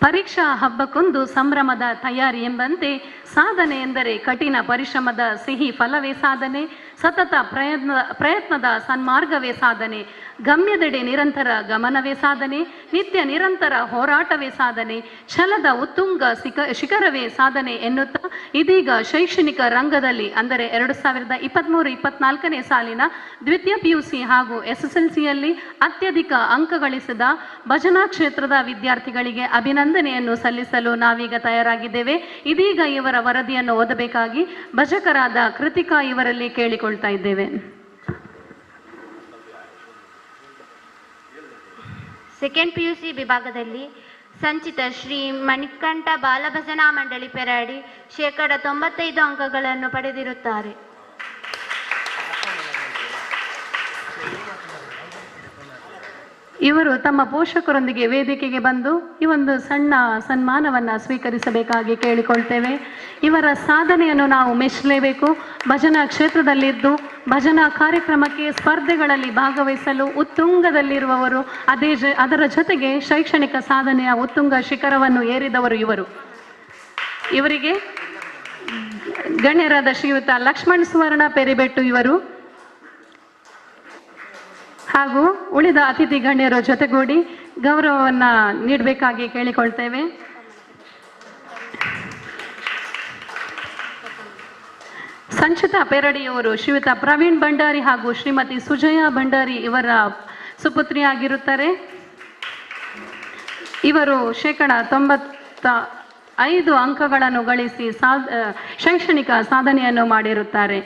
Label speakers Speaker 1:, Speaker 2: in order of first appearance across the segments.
Speaker 1: ಪರೀಕ್ಷಾ ಹಬ್ಬಕ್ಕೊಂದು ಸಂಭ್ರಮದ ತಯಾರಿ ಎಂಬಂತೆ ಸಾಧನೆ ಎಂದರೆ ಕಠಿಣ ಪರಿಶ್ರಮದ ಸಿಹಿ ಫಲವೇ ಸಾಧನೆ, ಸತತ ಪ್ರಯತ್ನ, ಪ್ರಯತ್ನದ ಸನ್ಮಾರ್ಗವೇ ಸಾಧನೆ, ಗಮ್ಯದೆಡೆ ನಿರಂತರ ಗಮನವೇ ಸಾಧನೆ, ನಿತ್ಯ ನಿರಂತರ ಹೋರಾಟವೇ ಸಾಧನೆ, ಛಲದ ಉತ್ತುಂಗ ಶಿಖ ಶಿಖರವೇ ಸಾಧನೆ ಎನ್ನುತ್ತಾ ಇದೀಗ ಶೈಕ್ಷಣಿಕ ರಂಗದಲ್ಲಿ ಅಂದರೆ ಎರಡು ಸಾವಿರದ ಇಪ್ಪತ್ತ್ಮೂರು ಇಪ್ಪತ್ನಾಲ್ಕನೇ ಸಾಲಿನ ದ್ವಿತೀಯ ಪಿಯುಸಿ ಹಾಗೂ ಎಸ್ಎಸ್ಎಲ್ಸಿಯಲ್ಲಿ ಅತ್ಯಧಿಕ ಅಂಕ ಗಳಿಸಿದ ಭಜನಾ ಕ್ಷೇತ್ರದ ವಿದ್ಯಾರ್ಥಿಗಳಿಗೆ ಅಭಿನಂದನೆಯನ್ನು ಸಲ್ಲಿಸಲು ನಾವೀಗ ತಯಾರಾಗಿದ್ದೇವೆ. ಇದೀಗ ಇವರ ವರದಿಯನ್ನು ಓದಬೇಕಾಗಿ ಭಜಕರಾದ ಕೃತಿಕಾ ಇವರಲ್ಲಿ ಕೇಳಿಕೊಳ್ತಾ ಇದ್ದೇವೆ.
Speaker 2: ಸೆಕೆಂಡ್ ಪಿ ವಿಭಾಗದಲ್ಲಿ ಸಂಚಿತ ಶ್ರೀ ಮಣಿಕಂಠ ಬಾಲಭಜನಾ ಮಂಡಳಿ ಪೆರಾಡಿ ಶೇಕಡ ತೊಂಬತ್ತೈದು ಅಂಕಗಳನ್ನು ಪಡೆದಿರುತ್ತಾರೆ.
Speaker 1: ಇವರು ತಮ್ಮ ಪೋಷಕರೊಂದಿಗೆ ವೇದಿಕೆಗೆ ಬಂದು ಈ ಒಂದು ಸಣ್ಣ ಸನ್ಮಾನವನ್ನು ಸ್ವೀಕರಿಸಬೇಕಾಗಿ ಕೇಳಿಕೊಳ್ತೇವೆ. ಇವರ ಸಾಧನೆಯನ್ನು ನಾವು ಮೆಚ್ಚಲೇಬೇಕು. ಭಜನಾ ಕ್ಷೇತ್ರದಲ್ಲಿದ್ದು, ಭಜನಾ ಕಾರ್ಯಕ್ರಮಕ್ಕೆ ಸ್ಪರ್ಧೆಗಳಲ್ಲಿ ಭಾಗವಹಿಸಲು ಉತ್ತುಂಗದಲ್ಲಿರುವವರು, ಅದೇ ಜ, ಅದರ ಜೊತೆಗೆ ಶೈಕ್ಷಣಿಕ ಸಾಧನೆಯ ಉತ್ತುಂಗ ಶಿಖರವನ್ನು ಏರಿದವರು ಇವರು. ಇವರಿಗೆ ಗಣ್ಯರಾದ ಶ್ರೀಯುತ ಲಕ್ಷ್ಮಣ್ ಸುವರ್ಣ, ಪೆರಿಬೆಟ್ಟು ಇವರು. ಹಾಗೂ ಉಳಿದ ಅತಿಥಿ ಗಣ್ಯರ ಜೊತೆಗೂಡಿ ಗೌರವವನ್ನ ನೀಡಬೇಕಾಗಿ ಕೇಳಿಕೊಳ್ತೇವೆ. ಸಂಚಿತ ಪೆರಡಿಯವರು ಶ್ರೀಯುತ ಪ್ರವೀಣ್ ಭಂಡಾರಿ ಹಾಗೂ ಶ್ರೀಮತಿ ಸುಜಯ ಭಂಡಾರಿ ಇವರ ಸುಪುತ್ರಿಯಾಗಿರುತ್ತಾರೆ. ಇವರು ಶೇಕಡ ತೊಂಬತ್ತ ಐದು ಅಂಕಗಳನ್ನು ಗಳಿಸಿ ಸಾ ಶೈಕ್ಷಣಿಕ ಸಾಧನೆಯನ್ನು ಮಾಡಿರುತ್ತಾರೆ.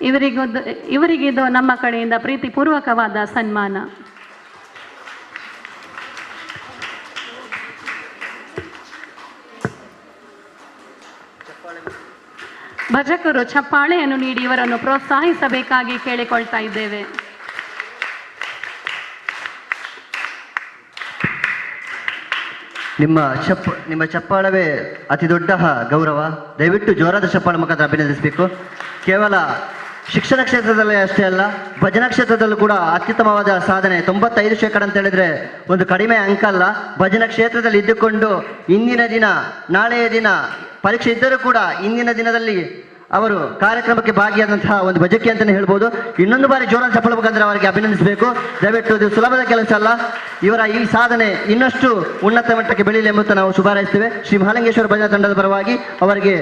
Speaker 1: ಇವರಿಗೊಂದು ಇವರಿಗಿದು ನಮ್ಮ ಕಡೆಯಿಂದ ಪ್ರೀತಿಪೂರ್ವಕವಾದ ಸನ್ಮಾನ. ಭಜಕರು ಚಪ್ಪಾಳೆಯನ್ನು ನೀಡಿ ಇವರನ್ನು ಪ್ರೋತ್ಸಾಹಿಸಬೇಕಾಗಿ ಕೇಳಿಕೊಳ್ತಾ ಇದ್ದೇವೆ.
Speaker 3: ನಿಮ್ಮ ಚಪ್ಪ, ನಿಮ್ಮ ಚಪ್ಪಾಳವೇ ಅತಿ ದೊಡ್ಡ ಗೌರವ. ದಯವಿಟ್ಟು ಜೋರಾದ ಚಪ್ಪಾಳ ಮುಖಾಂತರ ಅಭಿನಂದಿಸಬೇಕು. ಕೇವಲ ಶಿಕ್ಷಣ ಕ್ಷೇತ್ರದಲ್ಲಿ ಅಷ್ಟೇ ಅಲ್ಲ, ಭಜನಾ ಕ್ಷೇತ್ರದಲ್ಲೂ ಕೂಡ ಅತ್ಯುತ್ತಮವಾದ ಸಾಧನೆ. ತೊಂಬತ್ತೈದು ಶೇಕಡ ಅಂತ ಹೇಳಿದ್ರೆ ಒಂದು ಕಡಿಮೆ ಅಂಕ ಅಲ್ಲ. ಭಜನಾ ಕ್ಷೇತ್ರದಲ್ಲಿ ಇದ್ದುಕೊಂಡು ಇಂದಿನ ದಿನ, ನಾಳೆಯ ದಿನ ಪರೀಕ್ಷೆ ಇದ್ದರೂ ಕೂಡ ಇಂದಿನ ದಿನದಲ್ಲಿ ಅವರು ಕಾರ್ಯಕ್ರಮಕ್ಕೆ ಭಾಗಿಯಾದಂತಹ ಒಂದು ಭಜಕಿ ಅಂತಲೇ ಹೇಳ್ಬೋದು. ಇನ್ನೊಂದು ಬಾರಿ ಜೋರಾಗಿ ಮುಖಾಂತರ ಅವರಿಗೆ ಅಭಿನಂದಿಸಬೇಕು. ದಯವಿಟ್ಟು ಇದು ಸುಲಭದ ಕೆಲಸ ಅಲ್ಲ. ಇವರ ಈ ಸಾಧನೆ ಇನ್ನಷ್ಟು ಉನ್ನತ ಮಟ್ಟಕ್ಕೆ ಬೆಳೆಯಲಿ ಎಂಬುತ್ತ ನಾವು ಶುಭಾರೈಸ್ತೇವೆ ಶ್ರೀ ಮಹಾಲಿಂಗೇಶ್ವರ ಭಜನಾ ತಂಡದ ಪರವಾಗಿ ಅವರಿಗೆ